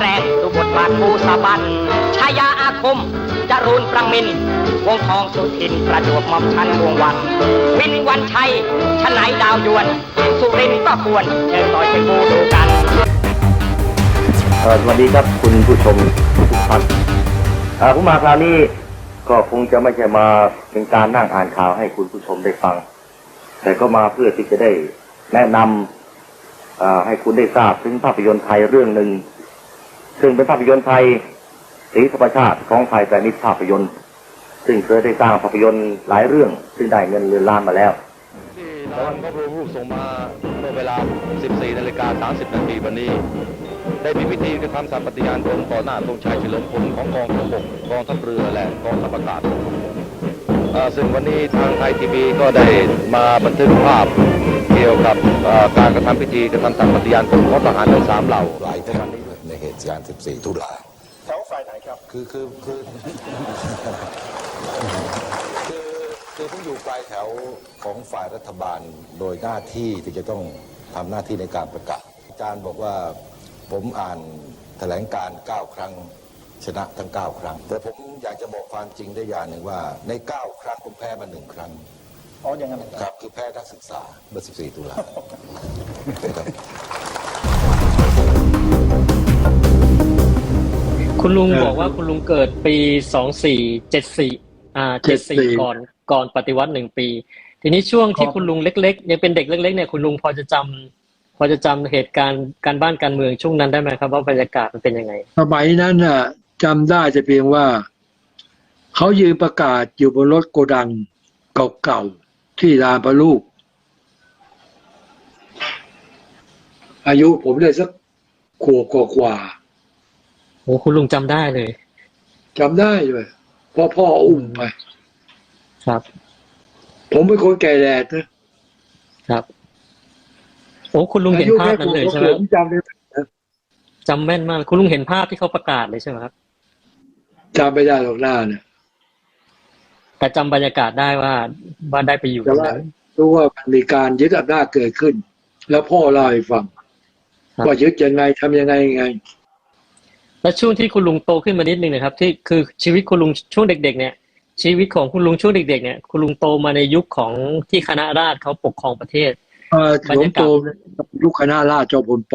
แรงดูบทบาทผู้สะบันชายาอาคมจรูนประมิน วงทองสุทินประจวบหมอมชันวงวัน วินวันชัยชนไหนดาวยวน สุรินก็ควรเชิญต่อยไปดูดูกัน สวัสดีครับคุณผู้ชมทุกท่านอ่อผมมาคราวนี้ก็คงจะไม่ใช่มาเป็นการนั่งอ่านข่าวให้คุณผู้ชมได้ฟัง แต่ก็มาเพื่อที่จะได้แนะนำให้คุณได้ทราบถึงภาพยนตร์ไทยเรื่องหนึ่ง ซึ่งเป็นภาพยนตร์ไทยสีธรรมชาติของไทยแต่นิภาพยนตร์ซึ่งเคยได้สร้างภาพยนตร์หลายเรื่อง ซึ่งได้เงินเรือนล้านมาแล้วที่ร้านพระบรมรูปทรงมาเมื่อเวลา 14นาฬิกา30นาทีวันนี้ ได้มีพิธีกระทำสัมปฏิญาณตนต่อหน้าธงชัยเฉลิมพลของกองทัพบกกองทัพเรือและกองทัพอากาศซึ่งวันนี้ทางไทยทีวีก็ได้มาบันทึกภาพเกี่ยวกับการกระทำพิธีกระทำสัมปฏิญาณตนของทหารทั้งสามเหล่าหลายท่าน การณ์14ตุลาแถวฝ่ายไหนครับ คือคือคือคือคือผมอยู่ปลายแถวของฝ่ายรัฐบาลโดยหน้าที่ที่จะต้องทำหน้าที่ในการประกาศอาจารย์บอกว่าผมอ่านแถลงการณ์9ครั้งชนะทั้ง 9 ครั้ง แต่ผมอยากจะบอกความจริงได้อย่างหนึ่งว่า ใน 9 ครั้งผมแพ้มาหนึ่งครั้งอ๋ออย่างนั้นเหรอครับคือแพ้นักศึกษาเมื่อ14 ตุลา ครับคุณลุงบอกว่าคุณลุงเกิดปีสองสี่เจ็ดสี่อ่าเจ็ดสี่ก่อนก่อนปฏิวัติหนึ่งปี ทีนี้ช่วงที่คุณลุงเล็กๆยังเป็นเด็กเล็ก ๆ เนี่ยคุณลุงพอจะจำพอจะจำเหตุการณ์การบ้านการเมืองช่วงนั้นได้ไหมครับ ว่าบรรยากาศมันเป็นยังไงสมัยนั้นน่ะจำได้แต่เพียงว่าเขายืนประกาศอยู่บนรถโกดังเก่าๆที่ลานพระลูก อายุผมได้สักขวบกว่าโอ้คุณลุงจำได้เลยๆจำได้เลยเพราะพ่ออุ้มไป ครับ ผมเป็นคนแก่แดดนะครับ โอ้คุณลุงเห็นอายุภาพแค่นั้นเลยขวบใช่ไหมผมจำได้จำแม่นมาก คุณลุงเห็นภาพที่เขาประกาศเลยใช่ไหมครับจำไม่ได้หรอกหน้าเนี่ยแต่จำบรรยากาศได้ว่าว่าได้ไปอยู่ตแต่รงว่านั้นรู้ว่ามันมีการยึดอำนาจเกิดขึ้น แล้วพ่อเล่าให้ฟังครับว่ายึดยังไงทำยังไงยังไง แล้วช่วงที่คุณลุงโตขึ้นมานิดนึงนะครับ ที่คือชีวิตคุณลุงช่วงเด็ก ๆ เนี่ย ชีวิตของคุณลุงช่วงเด็ก ๆ เนี่ย คุณลุงโตมาในยุคของที่คณะราษฎรเขาปกครองประเทศเอ่อบรหลรวงยากาศโตยุคคณะราษฎรจอมพลป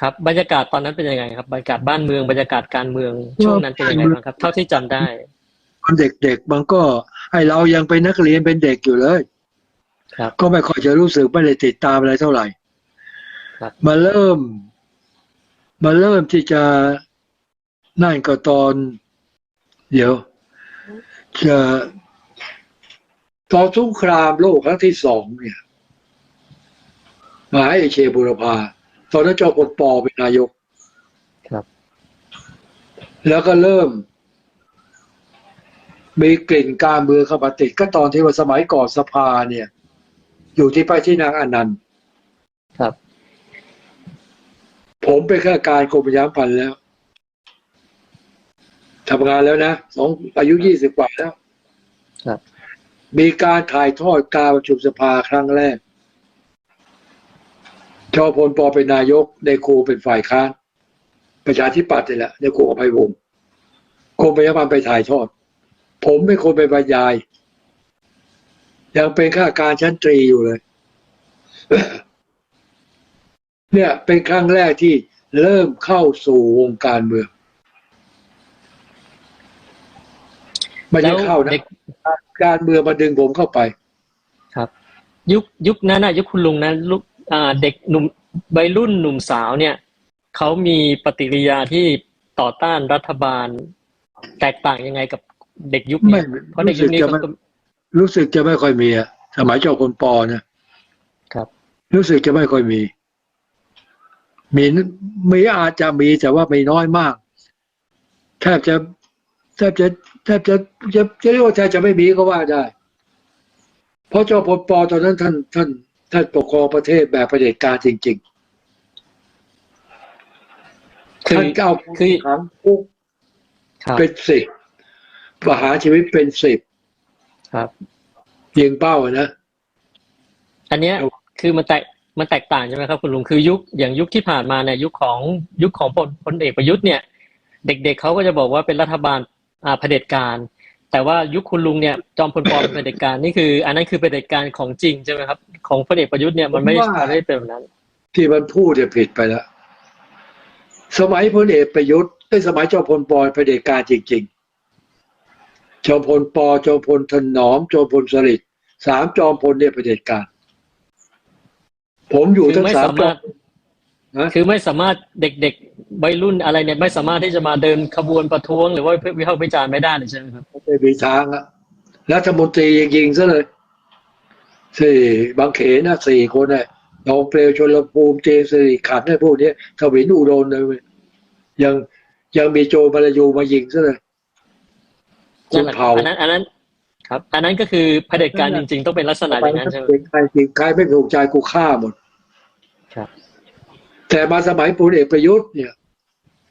ครับบรรยากาศตอนนั้นเป็นยังไงครับบรรยากาศบ้านเมืองบรรยากาศการเมืองช่วงนั้นเป็นยังไงบ้างครับ เท่าที่จำได้ตอนเด็กๆมันก็ให้เรายังเป็นนักเรียนเป็นเด็กอยู่เลยครับก็ไม่ค่อยจะรู้สึกไม่ได้ติดตามอะไรเท่าไหร่ครับมาเริ่ม มาเริ่มที่จะนั่นก็ตอน เดี๋ยว จะตอนสงครามโลกครั้งที่สองเนี่ยมหาเอเชยบุรพาตอนนั้นจอมพลปเป็นนายก ครับ แล้วก็เริ่ม มีกลิ่นการเมืองเข้ามาติดก็ตอนที่ว่าสมัยก่อนสภาเนี่ย อยู่ที่ไปที่นางอนันต์ ครับ ผมเป็นข้าราชการกรมประชาสัมพันธ์แล้วทำงานแล้วนะสองอายุยี่สิบกว่าแล้วครับ มีการถ่ายทอดการประชุมสภาครั้งแรก จอพลปเป็นนายกในครูเป็นฝ่ายค้าน ประชาธิปัตย์นี่แหละในครูอภัยวงศ์กรมประชาสัมพันธ์ไปถ่ายทอด ผมเป็นคนไปบรรยาย ยังเป็นข้าราชการชั้นตรีอยู่เลย เนี่ยเป็นครั้งแรกที่เริ่มเข้าสู่วงการเมืองไม่ได้เข้านะเด็กการเมืองมาดึงผมเข้าไป ครับ ยุคยุคนั้นนะยุคคุณลุงนั้นลุกอ่าเด็กหนุ่มวัยรุ่นหนุ่มสาวเนี่ยเขามีปฏิกิริยาที่ต่อต้านรัฐบาล แตกต่างยังไงกับเด็กยุคนี้ไม่เพราะเด็กยุคนี้รู้สึกจะเขาไม่ก็รู้สึกจะไม่ค่อยมีอะสมัยเจ้าคนปอนะครับ รู้สึกจะไม่ค่อยมี มีมีอาจจะมีแต่ว่าไม่น้อยมากแทบจะแทบจะแทบจะจะจะเรียกว่าแทบจะไม่มีก็ว่าได้ เพราะเจ้าพลปอตอนนั้นท่านท่านท่านปกครองประเทศแบบเผด็จการจริงๆคือท่านก้าวคือขังคุกครับเป็นสิบประหารชีวิตเป็นสิบครับยิงเป้าอะนะ อันเนี้ยครับคือมันแตก มันแตกต่างใช่ไหมครับคุณลุงคือยุคอย่างยุคที่ผ่านมาเนี่ยยุคของยุคของพลพลเอกประยุทธ์เนี่ย เด็กๆเขาก็จะบอกว่าเป็นรัฐบาลอ่าเผด็จการ แต่ว่ายุคคุณลุงเนี่ยจอมพลปเป็นเผด็จการนี่คืออันนั้นคือเผด็จการของจริงใช่ไหมครับ ของพลเอกประยุทธ์เนี่ยมันไม่ได้ผมว่าไม่ได้เป็นแบบนั้น ที่มันพูดเนี่ยผิดไปแล้วสมัยพลเอกประยุทธ์ไอ้สมัยจอมพลปเผด็จการจริง ๆจอมพลปจอมพลถนอมจอมพลสฤษดิ์สามจอมพลเนี่ยเผด็จการ ผมอยู่คือทั้งไม่สามสาจอมารมถนะคือไม่สามารถเด็กๆวัยรุ่นอะไรเนี่ยไม่สามารถที่จะมาเดินขบวนประท้วง หรือว่าวิพากษ์วิจารณ์ไม่ได้เลยใช่ไหมครับ ไม่มีทางอะรัฐมนตรียังยิงซะเลยสี่บางเขนนะสี่คนเนี่ยนองเปลวชนลภูมิเจมส์สิริขันธ์เนี่ยพวกเนี้ยทวินอุดมเลยเว้ยยังยังมีโจมาลายูมายิงซะเลยคุนั่นณแหละเผา อันนั้นอันนั้นครับ อันนั้นก็คือเผด็จการจริง ๆ ต้องเป็นลักษณะอย่างนั้นใช่ไหม ใครจริงใครไม่ถูกใจกูฆ่าหมด ครับ แต่มาสมัยพลเอกประยุทธ์เนี่ย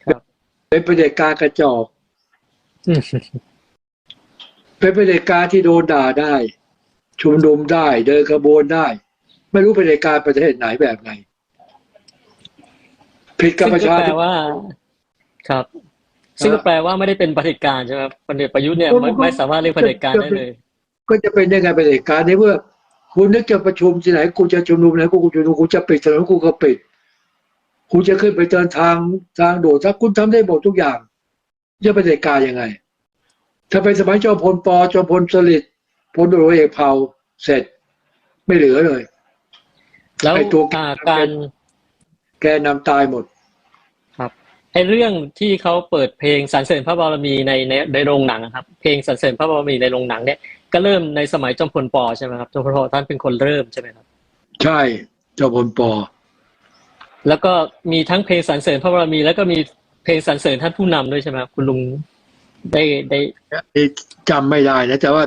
ครับเป็นเผด็จการกระจอกอืมเป็นเผด็จการที่โดนด่าได้ ชุมนุมได้ เดินขบวนได้ ไม่รู้เผด็จการประเทศไหนแบบไหนผิดกับซึ่งประก็ชาแปลธิปไตยว่า ครับ ซึ่งก็แปลว่าไม่ได้เป็นเผด็จการใช่ไหมครับพลเอกประยุทธ์เนี่ยไม่ไม่สามารถเรียกเผด็จการได้เลย ก็จะเป็นยังไงเผด็จการในเมื่อ คุณนึกจะประชุมที่ไหนกูจะชุมนุมไหนกูกูชุมนุมกูจะปิดถนนกูก็ปิดกูจะขึ้นไปเดินทางทางโดดถ้าคุณทำได้หมดทุกอย่างจะเป็นเผด็จการยังไง ถ้าเป็นสมัยจอมพลปจอมพลสฤษดิ์พลตำรวจเอกเผ่าเสร็จ ไม่เหลือเลย แล้วไอ้ตัวอ่าการแกนำตายหมด ครับไอ้เรื่องที่เขาเปิดเพลงสรรเสริญพระบารมีในในในโรงหนังอะครับ เพลงสรรเสริญพระบารมีในโรงหนังเนี่ย ก็เริ่มในสมัยจอมพลปใช่ไหมครับจอมพลปท่านเป็นคนเริ่มใช่ไหมครับ ใช่จอมพลปแล้วก็มีทั้งเพลงสรรเสริญพระบารมี แล้วก็มีเพลงสรรเสริญท่านผู้นำด้วยใช่ไหมครับคุณลุงได้ได้นี่จำไม่ได้นะแต่ว่า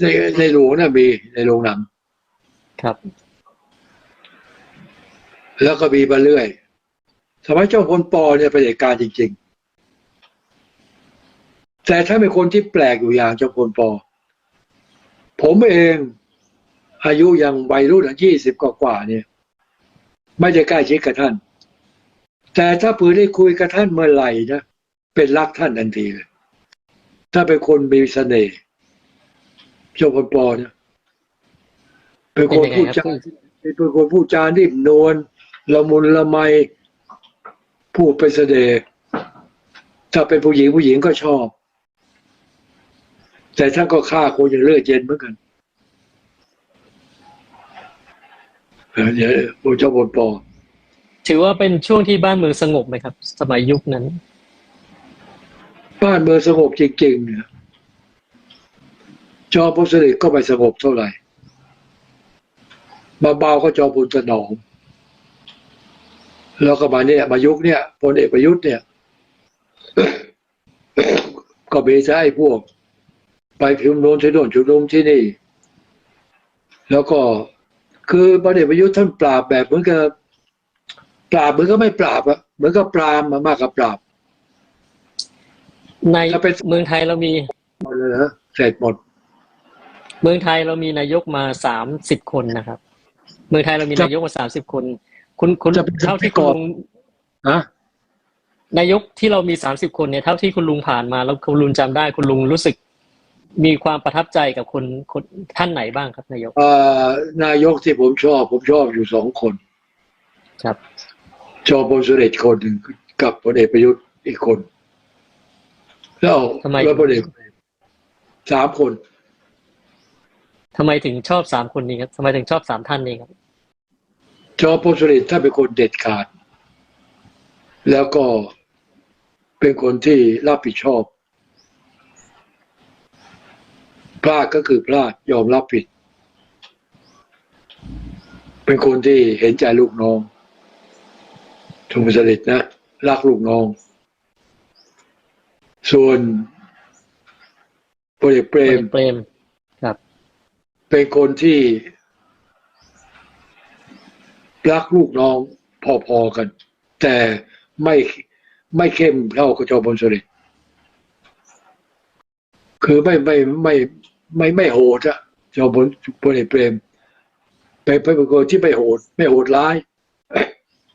ในในโรงน่ะมีในโรงหนังครับ แล้วก็มีมาเรื่อยสมัยเจ้าพลปอเนี่ยเป็นเหตุการณ์จริง ๆ แต่ถ้าเป็นคนที่แปลกอยู่อย่างเจ้าพลปอ ผมเองอายุยังวัยรุ่นยี่สิบกว่าๆเนี่ย ไม่ได้ใกล้ชิดกับท่าน แต่ถ้าเผื่อได้คุยกับท่านเมื่อไหร่นะ เป็นรักท่านทันทีเลย ถ้าเป็นคนมีเสน่ห์เจ้าพลปอเนี่ยเป็นคนพูดจาเป็นคนพูดจานิ่มนวลละมุนละไมพูดไปเสด็จถ้าเป็นผู้หญิงผู้หญิงก็ชอบ แต่ท่านก็ฆ่าคนอย่างเลือดเย็นเหมือนกันเออเดี๋ยวพระเจ้าบนปอถือว่าเป็นช่วงที่บ้านเมืองสงบไหมครับ สมัยยุคนั้น บ้านเมืองสงบจริงๆเนี่ยจอมพลสฤษดิ์ก็ไม่สงบเท่าไหร่มาเบาก็จอมพลถนอมแล้วก็มาเนี่ยมายุคเนี่ยพลเอกประยุทธ์เนี่ย ก็มีใช้พวก ไปพิมพ์โน้นที่โน่นชุมนุมที่นี่ แล้วก็คือพลเอกประยุทธ์ท่านปราบแบบเหมือนกับปราบเหมือนก็ไม่ปราบอะเหมือนกับปรามมากกว่าปราบในถ้าเป็นเมืองไทยเรามีหมดเลยนะเสร็จหมด เมืองไทยเรามีนายกมาสามสิบคนนะครับ เมืองไทยเรามีนายกมาสามสิบคน คุณคุณจะเป็นเท่าที่ก่คุณอนลุงนะนายกที่เรามีสามสิบคนเนี่ยเท่าที่คุณลุงผ่านมา แล้วคุณลุงจำได้คุณลุงรู้สึก มีความประทับใจกับคนคนท่านไหนบ้างครับนายก เอ่อนายกที่ผมชอบ ผมชอบอยู่สองคน ครับ ชอบพลสุเดชคนหนึ่งกับพลเอกประยุทธ์อีกคน แล้วทำไม แล้วพลเอกสามคน ทำไมถึงชอบสามคนนี้ครับทำไมถึงชอบสามท่านนี้ครับชอบพลสุเดชถ้าเป็นคนเด็ดขาด แล้วก็เป็นคนที่รับผิดชอบ พลาดก็คือพลาดยอมรับผิด เป็นคนที่เห็นใจลูกน้องทุมสลิดนะรักลูกน้อง ส่วนพลเอกเปรมเปรมครับ เป็นคนที่ รักลูกน้องพอๆกัน แต่ไม่ไม่เข้มเท่ากับจอมพลสฤษดิ์คือไม่ไม่ไม่ไม่ ไม่โหดอะจอมพลพลเอกเปรมเป็นเป็นคนที่ไม่โหด ไม่โหดร้าย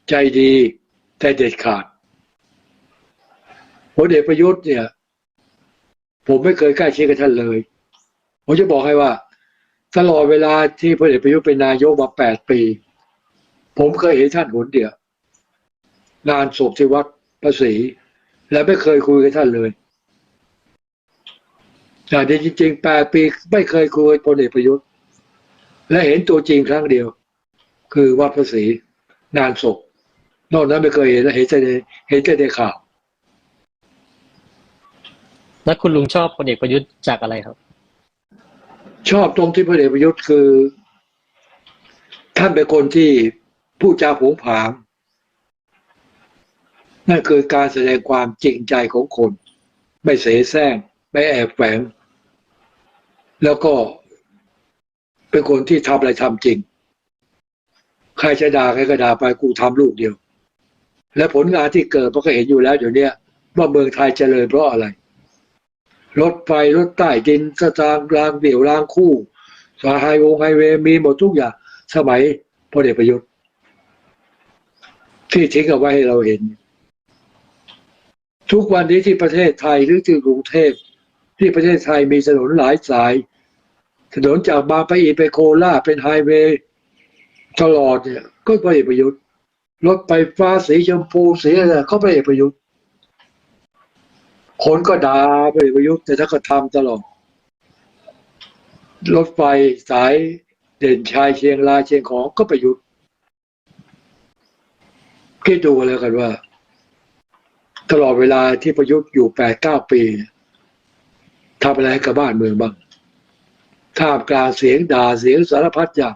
ใจดีแต่เด็ดขาดพลเอกประยุทธ์เนี่ย ผมไม่เคยใกล้ชิดกับท่านเลย ผมจะบอกให้ว่า ตลอดเวลาที่พลเอกประยุทธ์เป็นนายกมาแปดปี ผมเคยเห็นท่านหนเดียวงานศพที่วัดภาษีและไม่เคยคุยกับท่านเลย แต่จริงๆแปดปีไม่เคยคุยกับพลเอกประยุทธ์ และเห็นตัวจริงครั้งเดียว คือวัดภาษีงานศพนอกนั้นไม่เคยเห็นเห็นแต่ในเห็นแต่ในข่าว แล้วคุณลุงชอบพลเอกประยุทธ์จากอะไรครับ ชอบตรงที่พลเอกประยุทธ์คือ ท่านเป็นคนที่พูดจาผงผางนั่นคือการแสดงความจริงใจของคน ไม่เสแสร้ง ไม่แอบแฝง แล้วก็เป็นคนที่ทำอะไรทำจริง ใครจะด่าใครก็ด่าไปกูทำลูกเดียว และผลงานที่เกิดเราก็เห็นอยู่แล้วเดี๋ยวนี้ว่าเมืองไทยเจริญเพราะอะไร รถไฟรถใต้ดินสตางค์รางเดี่ยวรางคู่ สายไฮวงไฮเวย์มีหมดทุกอย่าง สมัยพลเอกประยุทธ์ ที่ทิ้งเอาไว้ให้เราเห็น ทุกวันนี้ที่ประเทศไทยหรือที่กรุงเทพ ที่ประเทศไทยมีถนนหลายสาย ถนนจากบางปะอินไปโคราชเป็นไฮเวย์ตลอดเนี่ย ก็พลเอกประยุทธ์รถไฟฟ้าสีชมพูสีอะไรก็พลเอกประยุทธ์คนก็ด่าพลเอกประยุทธ์แต่ถ้าก็ทำตลอดรถไฟสายเด่นชายเชียงรายเชียงของก็ประยุทธ์คิดดูแล้วกันว่า ตลอดเวลาที่ประยุทธ์อยู่แปดเก้าปี ทำอะไรให้กับบ้านเมืองบ้างท่ามกลางเสียงด่าเสียงสารพัดอย่าง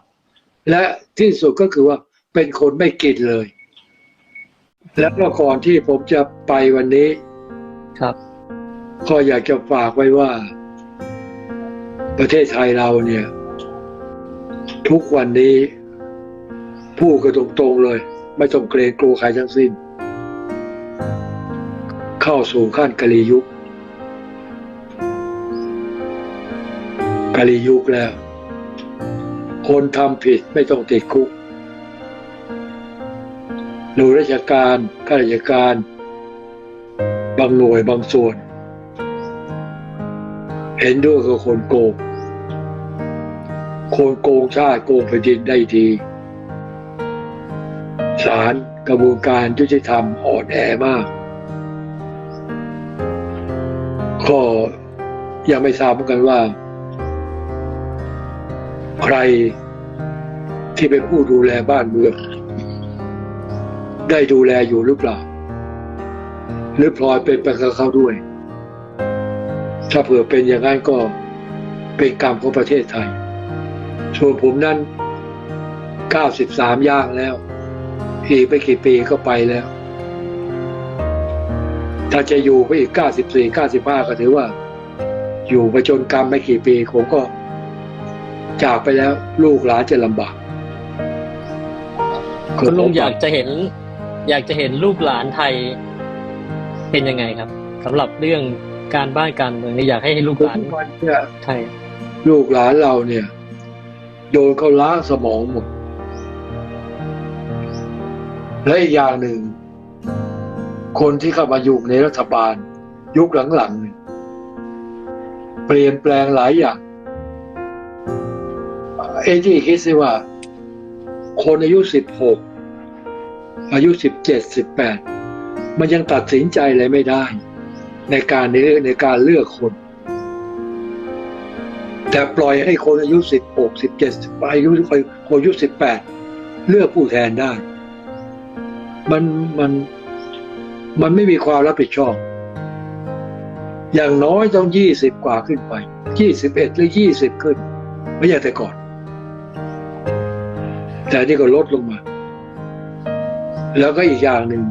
และที่สุดก็คือว่าเป็นคนไม่กินเลย แล้วก็ก่อนที่ผมจะไปวันนี้ ครับ ก็อยากจะฝากไว้ว่า ประเทศไทยเราเนี่ย ทุกวันนี้พูดกันตรงๆเลย ไม่ต้องเกรงกลัวใครทั้งสิ้น เข้าสู่ขั้นกะลียุค กะลียุคแล้ว คนทำผิดไม่ต้องติดคุกหน่วยราชการข้าราชการ บางหน่วยบางส่วน เห็นด้วยกับคนโกง คนโกงชาติโกงแผ่นดินได้ดีศาลกระบวนการยุติธรรมอ่อนแอมาก ก็ยังไม่ทราบเหมือนกันว่า ใครที่เป็นผู้ดูแลบ้านเมือง ได้ดูแลอยู่หรือเปล่า หรือพลอยเป็นไปกับเขาด้วย ถ้าเผื่อเป็นอย่างนั้นก็เป็นกรรมของประเทศไทย ส่วนผมนั้น 93 ย่างแล้วอีกไปกี่ปีก็ไปแล้ว ถ้าจะอยู่ไปอีก 94 95 ก็ถือว่า อยู่ไปจนกรรมไม่กี่ปีผมก็ จากไปแล้วลูกหลานจะลำบากคุณลุงอยากจะเห็น อยากจะเห็นลูกหลานไทยเป็นยังไงครับสำหรับเรื่องการบ้านการเมืองนี่อยากให้ลูกหลานทุกวันเนี่ยไทยลูกหลานเราเนี่ย โดนเขาล้างสมองหมดและอีกอย่างหนึ่ง คนที่เข้ามาอยู่ในรัฐบาล ยุคหลังๆเนี่ยเปลี่ยนแปลงหลายอย่าง เอ็ที่คิดสิว่า คนอายุสิบหกอายุสิบเจ็ดสิบแปดมันยังตัดสินใจอะไรไม่ได้ ในการในในการเลือกคน แต่ปล่อยให้คนอายุสิบหกสิบเจ็ดอายุคนอายุสิบแปดเลือกผู้แทนได้ มันมันมันไม่มีความรับผิดชอบ อย่างน้อยต้องยี่สิบกว่าขึ้นไปยี่สิบเอ็ดหรือยี่สิบขึ้น ไม่ใช่แต่ก่อน แต่นี่ก็ลดลงมา แล้วก็อีกอย่างหนึ่ง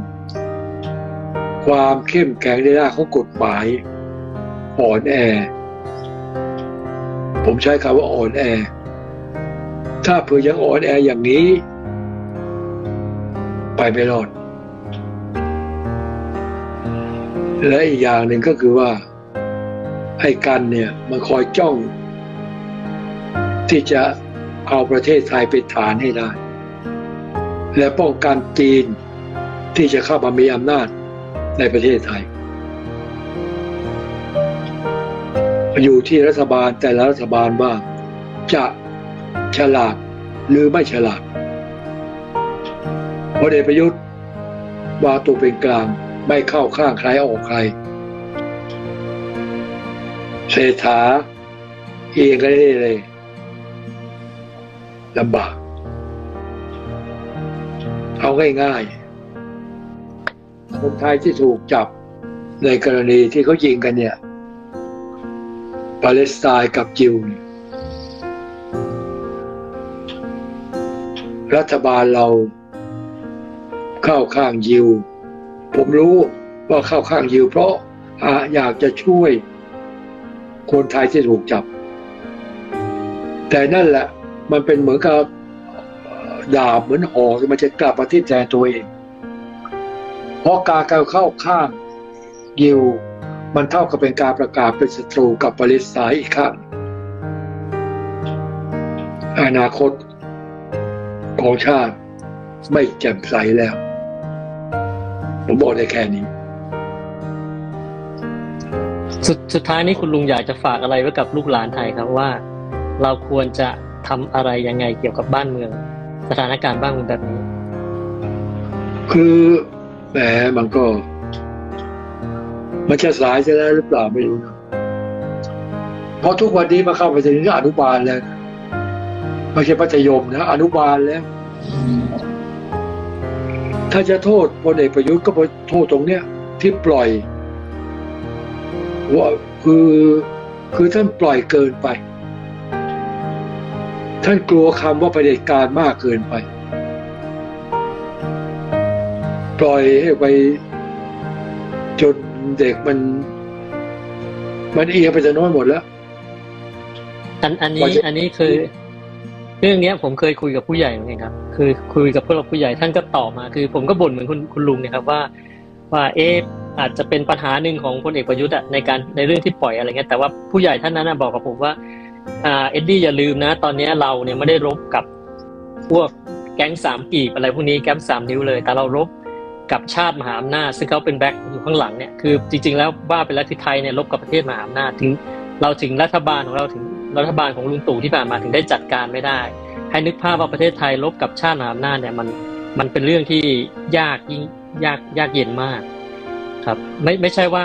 ความเข้มแข็งในด้านของกฎหมาย อ่อนแอ ผมใช้คำว่าอ่อนแอ ถ้าเผื่อยังอ่อนแออย่างนี้ ไปไม่รอด และอีกอย่างหนึ่งก็คือว่าให้กันเนี่ยมันคอยจ้อง ที่จะ เอาประเทศไทยเป็นฐานให้ได้ และป้องกันจีนที่จะเข้ามามีอำนาจในประเทศไทย อยู่ที่รัฐบาลแต่ละรัฐบาลว่าจะฉลาดหรือไม่ฉลาดพลเอกประยุทธ์วางตัวเป็นกลางไม่เข้าข้างใครออกใครเศรษฐาเองก็ได้เลย ลำบาก เอาง่ายๆคนไทยที่ถูกจับในกรณีที่เขายิงกันเนี่ย ปาเลสไตน์กับจิว รัฐบาลเราเข้าข้างยิว ผมรู้ว่าเข้าข้างยิว เพราะอาอยากจะช่วยคนไทยที่ถูกจับ แต่นั่นแหละ มันเป็นเหมือนกับดาบเหมือนหอกมันจะกลับมาที่แทนตัวเอง เพราะการเข้าข้างยิวมันเท่ากับเป็นการประกาศเป็นศัตรูกับปาเลสไตน์อีกครั้งอนาคตของชาติไม่แจ่มใสแล้ว ผมบอกได้แค่นี้ สุดสุดท้ายนี้คุณลุงอยากจะฝากอะไรไว้กับลูกหลานไทยครับว่า เราควรจะ ทำอะไรยังไงเกี่ยวกับบ้านเมือง สถานการณ์บ้านเมืองแบบนี้ คือแหมมันก็ มันจะสายจะแล้วหรือเปล่าไม่รู้นะเพราะทุกวันนี้มาเข้าไปถึงอนุบาลแล้วไม่ใช่มัธยมนะอนุบาลแล้ว ถ้าจะโทษพลเอกประยุทธ์ก็โทษตรงเนี้ย ที่ปล่อยว่าคือคือท่านปล่อยเกินไป ท่านกลัวคำว่าประเผด็จการมากเกินไป ปล่อยให้ไปจนเด็กมัน มันเอียงไปจะน้อยหมดแล้ว อันอันนี้ว่าจะอันนี้คือ เรื่องเนี้ย ผมเคยคุยกับผู้ใหญ่เหมือนกันครับ คือคุยกับพวกเราผู้ใหญ่ท่านก็ตอบมา คือ ผมก็บ่นเหมือนคุณคุณลุงเนี่ยครับว่า ว่าเอะอาจจะเป็นปัญหาหนึ่งของพลเอกประยุทธ์อะในการในเรื่องที่ปล่อยอะไรเงี้ยแต่ว่าผู้ใหญ่ท่านนั้นนะบอกกับผมว่า อ่าเอ็ดดี้อย่าลืมนะ ตอนนี้เราเนี่ยไม่ได้รบกับพวกแก๊งสามกีบอะไรพวกนี้แก๊งสามนิ้วเลย แต่เรารบกับชาติมหาอำนาจซึ่งเขาเป็นแบ็คอยู่ข้างหลังเนี่ยคือจริง ๆ แล้วว่าไปแล้วที่ไทยเนี่ยรบกับประเทศมหาอำนาจถึง เราถึงรัฐบาลของเราถึงรัฐบาลของลุงตู่ที่ผ่านมาถึงได้จัดการไม่ได้ ให้นึกภาพว่าประเทศไทยรบกับชาติมหาอำนาจเนี่ยมันมันเป็นเรื่องที่ยากยิ่งยากยากเย็นมาก ครับ ไม่ไม่ใช่ว่า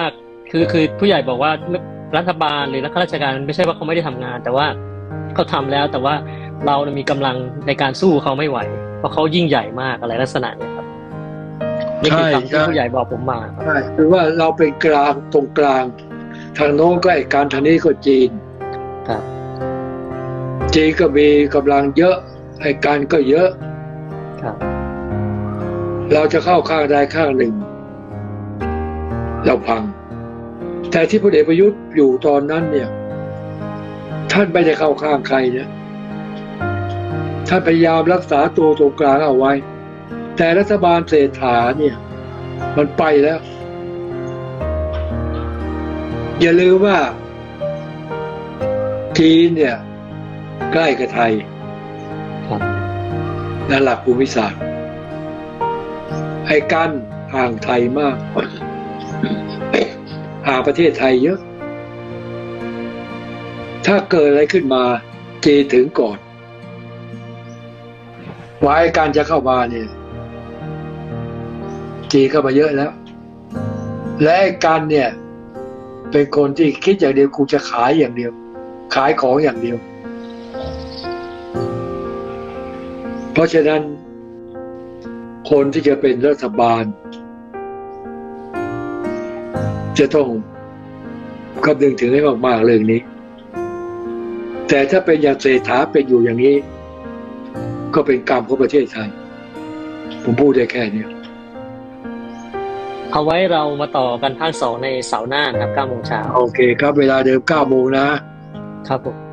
คือคือผู้ใหญ่บอกว่า รัฐบาลหรือรัฐราชการไม่ใช่ว่าเขาไม่ได้ทำงาน แต่ว่าเขาทำแล้วแต่ว่าเราเนี่ยมีกำลังในการสู้เขาไม่ไหว เพราะเขายิ่งใหญ่มากอะไรลักษณะเนี้ครับนี่คือคำที่ใช่ผู้ใหญ่บอกผมมาครับใช่คือว่าเราเป็นกลางตรงกลาง ทางโน้นก็ไอ้การทางนี้ก็จีนครับจีนก็มีกำลังเยอะไอ้การก็เยอะครับเราจะเข้าข้างใดข้างหนึ่ง เราพัง แต่ที่พลเอกประยุทธ์อยู่ตอนนั้นเนี่ย ท่านไม่ได้เข้าข้างใครนะท่านพยายามรักษาตัวตรงกลางเอาไว้ แต่รัฐบาลเศรษฐาเนี่ย มันไปแล้ว อย่าลืมว่าจีนเนี่ย ใกล้กับไทยครับนั่นหลักภูมิศาสตร์ ไอ้กันห่างไทยมาก ห่าประเทศไทยเยอะ ถ้าเกิดอะไรขึ้นมาจีถึงก่อนวาไอ้การจะเข้ามาเนี่ยจีเข้ามาเยอะแล้ว และไอ้กันเนี่ย เป็นคนที่คิดอย่างเดียวกูจะขายอย่างเดียว ขายของอย่างเดียว เพราะฉะนั้น คนที่จะเป็นรัฐบาล จะต้องคำนึงถึงให้มากๆเรื่องนี้ แต่ถ้าเป็นอย่างเศรษฐาเป็นอยู่อย่างนี้ ก็เป็นกรรมของประเทศไทย ผมพูดได้แค่นี้เอาไว้เรามาต่อกันภาคสองในเสาร์หน้านะครับ9โมงเช้าโอเคครับ เวลาเดิม9โมงนะครับผม